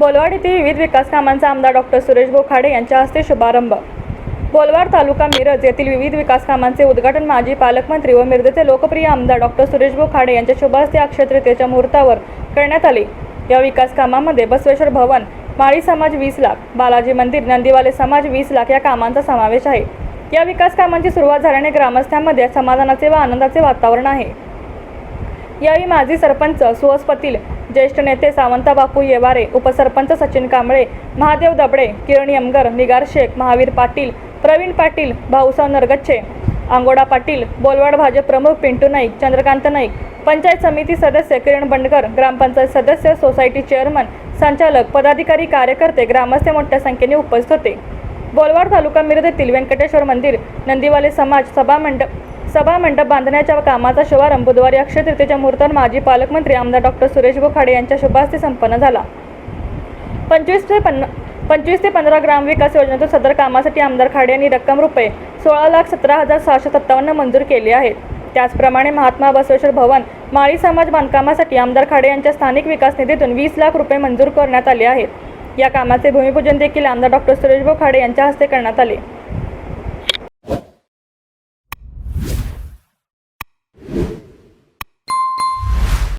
बोलवाड येथे विविध विकास कामांचा आमदार डॉक्टर सुरेश बोखाडे यांच्या हस्ते शुभारंभ. बोलवाड तालुका मिरज येथील विविध विकास कामांचे उद्घाटन माजी पालकमंत्री व मिरजेचे लोकप्रिय आमदार डॉक्टर सुरेश बोखाडे यांच्या शुभहस्ते अक्षयतृतीयेच्या मुहूर्तावर करण्यात आले. या विकास कामामध्ये बसवेश्वर भवन माळी समाज वीस लाख बालाजी मंदिर नंदीवाले समाज वीस लाख या कामांचा समावेश आहे. या विकास कामांची सुरुवात झाल्याने ग्रामस्थांमध्ये समाधानाचे व आनंदाचे वातावरण आहे. यावेळी माजी सरपंच सुहस पाटील ज्येष्ठ नेते सावंता बापू येवारे उपसरपंच सचिन कांबळे महादेव दबडे किरण यमगर निगार शेख महावीर पाटील प्रवीण पाटील भाऊसाव नरगच्छे आंगोडा पाटील बोलवाड भाजप प्रमुख पिंटू नाईक चंद्रकांत नाईक पंचायत समिती सदस्य किरण बंडकर ग्रामपंचायत सदस्य सोसायटी चेअरमन संचालक पदाधिकारी कार्यकर्ते ग्रामस्थ मोठ्या संख्येने उपस्थित होते. बोलवाड तालुका मिरज येथील व्यंकटेश्वर मंदिर नंदीवाले समाज सभा मंडप सभा मंडप बांधण्याच्या कामाचा शुभारंभ बुधवारी अक्षय तृतीयेच्या मुहूर्तावर माजी पालकमंत्री आमदार डॉक्टर सुरेश बोखाडे यांच्या शुभास्ते संपन्न झाला. पंचवीस ते पन्न पंचवीस ते पंधरा ग्राम विकास योजनेतून सदर कामासाठी आमदार खाडे यांनी रक्कम रुपये सोळा लाख सतरा हजार सहाशे सत्तावन्न मंजूर केली आहेत. त्याचप्रमाणे महात्मा बसवेश्वर भवन माळी समाज बांधकामासाठी आमदार खाडे यांच्या स्थानिक विकास निधीतून वीस लाख रुपये मंजूर करण्यात आले आहेत. या कामाचे भूमिपूजन देखील आमदार डॉक्टर सुरेश बोखाडे यांच्या हस्ते करण्यात आले.